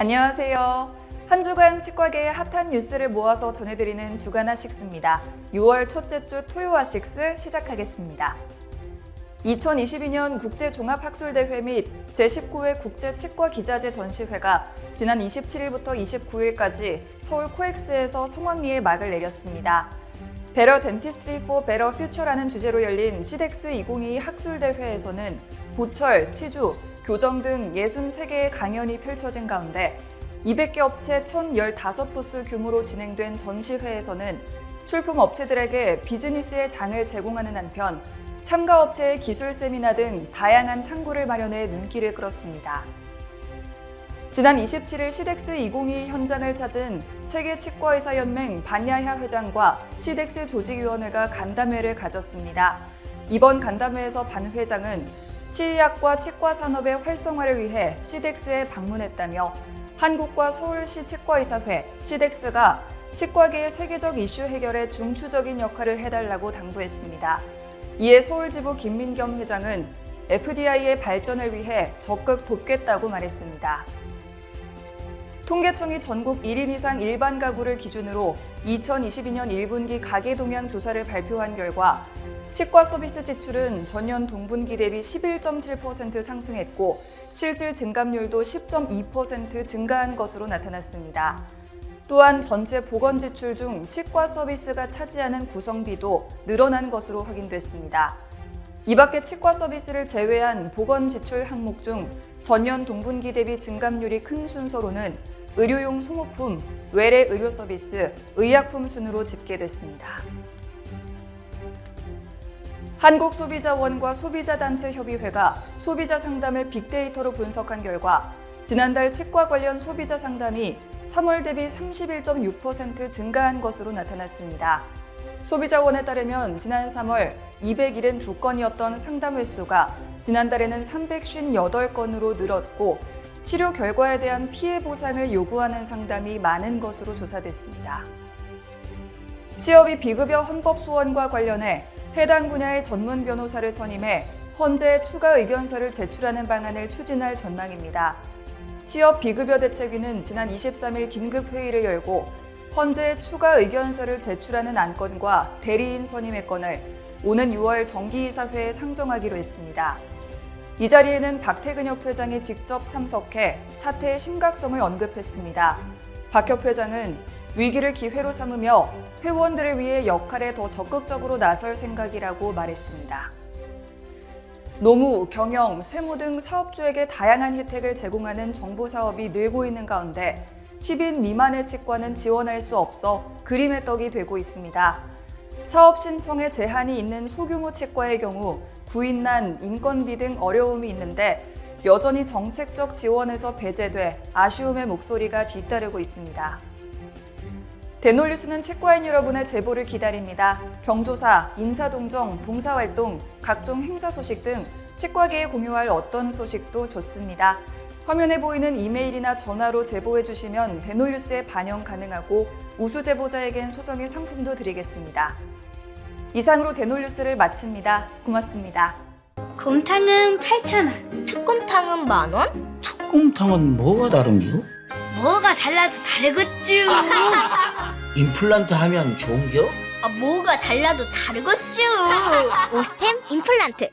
안녕하세요. 한 주간 치과계의 핫한 뉴스를 모아서 전해드리는 주간 하식스입니다. 6월 첫째 주 토요 하식스 시작하겠습니다. 2022년 국제종합학술대회 및 제19회 국제치과기자재 전시회가 지난 27일부터 29일까지 서울 코엑스에서 성황리에 막을 내렸습니다. 베러 덴티스트리 포 베러 퓨처라는 주제로 열린 시덱스 2022 학술대회에서는 보철, 치주, 교정 등 63개의 강연이 펼쳐진 가운데 200개 업체 1,015부스 규모로 진행된 전시회에서는 출품 업체들에게 비즈니스의 장을 제공하는 한편 참가 업체의 기술 세미나 등 다양한 창구를 마련해 눈길을 끌었습니다. 지난 27일 시덱스 2022 현장을 찾은 세계 치과의사 연맹 반야야 회장과 시덱스 조직위원회가 간담회를 가졌습니다. 이번 간담회에서 반 회장은 치의학과 치과 산업의 활성화를 위해 시덱스에 방문했다며 한국과 서울시 치과의사회 시덱스가 치과계의 세계적 이슈 해결에 중추적인 역할을 해달라고 당부했습니다. 이에 서울지부 김민겸 회장은 FDI의 발전을 위해 적극 돕겠다고 말했습니다. 통계청이 전국 1인 이상 일반 가구를 기준으로 2022년 1분기 가계 동향 조사를 발표한 결과 치과 서비스 지출은 전년 동분기 대비 11.7% 상승했고 실질 증감률도 10.2% 증가한 것으로 나타났습니다. 또한 전체 보건 지출 중 치과 서비스가 차지하는 구성비도 늘어난 것으로 확인됐습니다. 이 밖에 치과 서비스를 제외한 보건 지출 항목 중 전년 동분기 대비 증감률이 큰 순서로는 의료용 소모품, 외래 의료 서비스, 의약품 순으로 집계됐습니다. 한국소비자원과 소비자단체협의회가 소비자 상담을 빅데이터로 분석한 결과 지난달 치과 관련 소비자 상담이 3월 대비 31.6% 증가한 것으로 나타났습니다. 소비자원에 따르면 지난 3월 272건이었던 상담 횟수가 지난달에는 358건으로 늘었고 치료 결과에 대한 피해 보상을 요구하는 상담이 많은 것으로 조사됐습니다. 취업이 비급여 헌법 소원과 관련해 해당 분야의 전문 변호사를 선임해 헌재 추가 의견서를 제출하는 방안을 추진할 전망입니다. 취업 비급여 대책위는 지난 23일 긴급 회의를 열고 헌재 추가 의견서를 제출하는 안건과 대리인 선임의 건을 오는 6월 정기이사회에 상정하기로 했습니다. 이 자리에는 박태근협 회장이 직접 참석해 사태의 심각성을 언급했습니다. 박협 회장은 위기를 기회로 삼으며 회원들을 위해 역할에 더 적극적으로 나설 생각이라고 말했습니다. 노무, 경영, 세무 등 사업주에게 다양한 혜택을 제공하는 정부 사업이 늘고 있는 가운데 10인 미만의 치과는 지원할 수 없어 그림의 떡이 되고 있습니다. 사업 신청에 제한이 있는 소규모 치과의 경우 구인난, 인건비 등 어려움이 있는데 여전히 정책적 지원에서 배제돼 아쉬움의 목소리가 뒤따르고 있습니다. 대놀뉴스는 치과인 여러분의 제보를 기다립니다. 경조사, 인사동정, 봉사활동, 각종 행사 소식 등 치과계에 공유할 어떤 소식도 좋습니다. 화면에 보이는 이메일이나 전화로 제보해 주시면 대놀뉴스에 반영 가능하고 우수 제보자에겐 소정의 상품도 드리겠습니다. 이상으로 대놀뉴스를 마칩니다. 고맙습니다. 곰탕은 8,000원. 특곰탕은 만 원? 특곰탕은 뭐가 다른겨? 뭐가 달라도 다르겠쥬. 임플란트 하면 좋은 겨? 아, 뭐가 달라도 다르겠죠. 오스템 임플란트.